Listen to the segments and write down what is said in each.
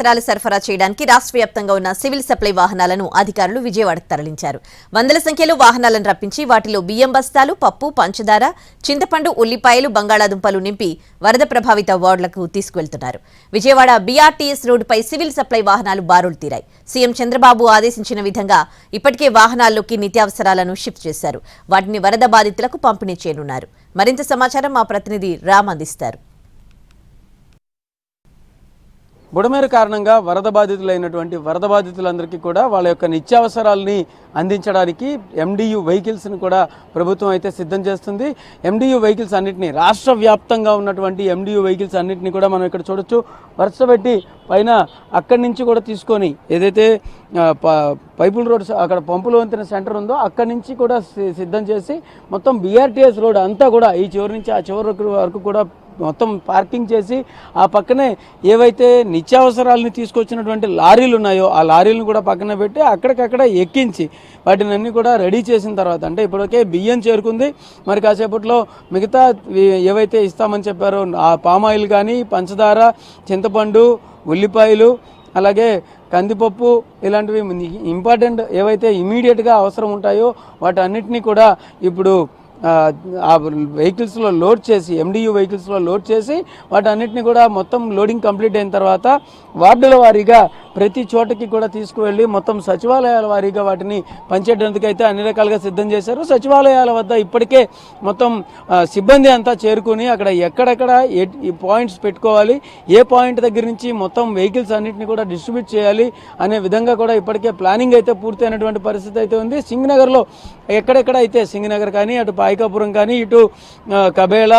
యంత్రాలు సరఫరా చేయడానికి రాష్ట్ర వ్యాప్తంగా ఉన్న సివిల్ సప్లై వాహనాలను అధికారులు విజయవాడకు తరలించారు. వందల సంఖ్యలో వాహనాలను రప్పించి వాటిలో బియ్యం బస్తాలు పప్పు పంచదార చింతపండు ఉల్లిపాయలు బంగాళాదుంపలు నింపి వరద ప్రభావిత వార్డులకు తీసుకువెళ్తున్నారు. విజయవాడ బీఆర్టీఎస్ రోడ్డుపై సివిల్ సప్లై వాహనాలు బారులు తీరాయి. సీఎం చంద్రబాబు ఆదేశించిన విధంగా ఇప్పటికే వాహనాల్లోకి నిత్యావసరాలను షిఫ్ట్ చేశారు. వాటిని వరద బాధితులకు పంపిణీ చేయనున్నారు. మరింత సమాచారం మా ప్రతినిధి రామ్ అందిస్తారు. బుడమేరు కారణంగా వరద బాధితులైనటువంటి వరద బాధితులందరికీ కూడా వాళ్ళ యొక్క నిత్యావసరాలని అందించడానికి ఎండియు వెహికల్స్ని కూడా ప్రభుత్వం అయితే సిద్ధం చేస్తుంది. ఎండియు వెహికల్స్ అన్నింటినీ రాష్ట్ర వ్యాప్తంగా ఉన్నటువంటి ఎండియు వెహికల్స్ అన్నింటినీ కూడా మనం ఇక్కడ చూడొచ్చు. వరుస పెట్టి పైన అక్కడి నుంచి కూడా తీసుకొని ఏదైతే ప- పైపుల్ రోడ్ అక్కడ పంపులు వంతెన సెంటర్ ఉందో అక్కడి నుంచి కూడా సి- సిద్ధం చేసి మొత్తం బీఆర్టీఎస్ రోడ్ అంతా కూడా ఈ చివరి నుంచి ఆ చివరి వరకు కూడా మొత్తం పార్కింగ్ చేసి ఆ పక్కనే ఏవైతే నిత్యావసరాలని తీసుకొచ్చినటువంటి లారీలు ఉన్నాయో ఆ లారీలను కూడా పక్కన పెట్టి అక్కడికక్కడ ఎక్కించి వాటిని అన్నీ కూడా రెడీ చేసిన తర్వాత అంటే ఇప్పటికే బియ్యం చేరుకుంది. మరి కాసేపట్లో మిగతా ఏవైతే ఇస్తామని చెప్పారో ఆ పామాయిల్ కానీ పంచదార చింతపండు ఉల్లిపాయలు అలాగే కందిపప్పు ఇలాంటివి ఇంపార్టెంట్ ఏవైతే ఇమీడియట్గా అవసరం ఉంటాయో వాటన్నిటినీ కూడా ఇప్పుడు ఆ, వెహికల్స్లో లోడ్ చేసి ఎండియు వెహికల్స్లో లోడ్ చేసి వాటన్నిటిని కూడా మొత్తం లోడింగ్ కంప్లీట్ అయిన తర్వాత వార్డుల వారీగా ప్రతి చోటకి కూడా తీసుకువెళ్ళి మొత్తం సచివాలయాల వారీగా వాటిని పంచేటందుకైతే అయితే అన్ని రకాలుగా సిద్ధం చేశారు. సచివాలయాల వద్ద ఇప్పటికే మొత్తం సిబ్బంది అంతా చేరుకుని అక్కడ ఎక్కడెక్కడ ఏ ఈ పాయింట్స్ పెట్టుకోవాలి ఏ పాయింట్ దగ్గర నుంచి మొత్తం వెహికల్స్ అన్నింటిని కూడా డిస్ట్రిబ్యూట్ చేయాలి అనే విధంగా కూడా ఇప్పటికే ప్లానింగ్ అయితే పూర్తయినటువంటి పరిస్థితి అయితే ఉంది. సింగనగర్లో ఎక్కడెక్కడ అయితే సింగనగర్ కానీ అటు పాయికాపురం కానీ ఇటు కబేళ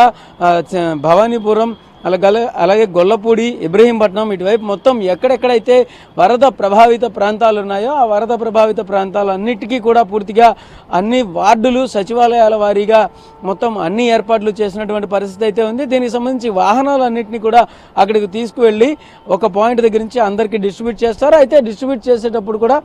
చ- భవానీపురం అలాగే అలాగే గొల్లపూడి ఇబ్రహీంపట్నం ఇటువైపు మొత్తం ఎక్కడెక్కడైతే వరద ప్రభావిత ప్రాంతాలు ఉన్నాయో ఆ వరద ప్రభావిత ప్రాంతాలన్నిటికీ కూడా పూర్తిగా అన్ని వార్డులు సచివాలయాల వారీగా మొత్తం అన్ని ఏర్పాట్లు చేసినటువంటి పరిస్థితి అయితే ఉంది. దీనికి సంబంధించి వాహనాలన్నింటినీ కూడా అక్కడికి తీసుకువెళ్ళి ఒక పాయింట్ దగ్గర నుంచి అందరికీ డిస్ట్రిబ్యూట్ చేస్తారు. అయితే డిస్ట్రిబ్యూట్ చేసేటప్పుడు కూడా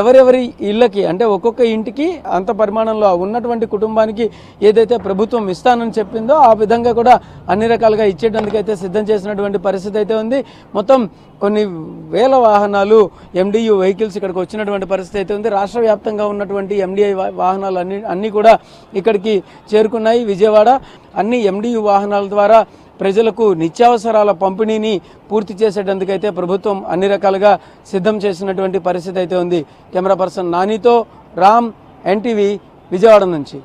ఎవరెవరి ఇళ్ళకి అంటే ఒక్కొక్క ఇంటికి అంత పరిమాణంలో ఉన్నటువంటి కుటుంబానికి ఏదైతే ప్రభుత్వం ఇస్తానని చెప్పిందో ఆ విధంగా కూడా అన్ని రకాలుగా ఇచ్చేటందుకైతే అయితే సిద్ధం చేసినటువంటి పరిస్థితి అయితే ఉంది. మొత్తం కొన్ని వేల వాహనాలు ఎండియు వెహికల్స్ ఇక్కడికి వచ్చినటువంటి పరిస్థితి అయితే ఉంది. రాష్ట్ర వ్యాప్తంగా ఉన్నటువంటి ఎండిఐ వాహనాలు అన్ని అన్నీ కూడా ఇక్కడికి చేరుకున్నాయి. విజయవాడ అన్ని ఎండియు వాహనాల ద్వారా ప్రజలకు నిత్యావసరాల పంపిణీని పూర్తి చేసేటందుకైతే ప్రభుత్వం అన్ని రకాలుగా సిద్ధం చేసినటువంటి పరిస్థితి అయితే ఉంది. కెమెరా పర్సన్ నానితో రామ్ ఎన్టీవీ విజయవాడ నుంచి.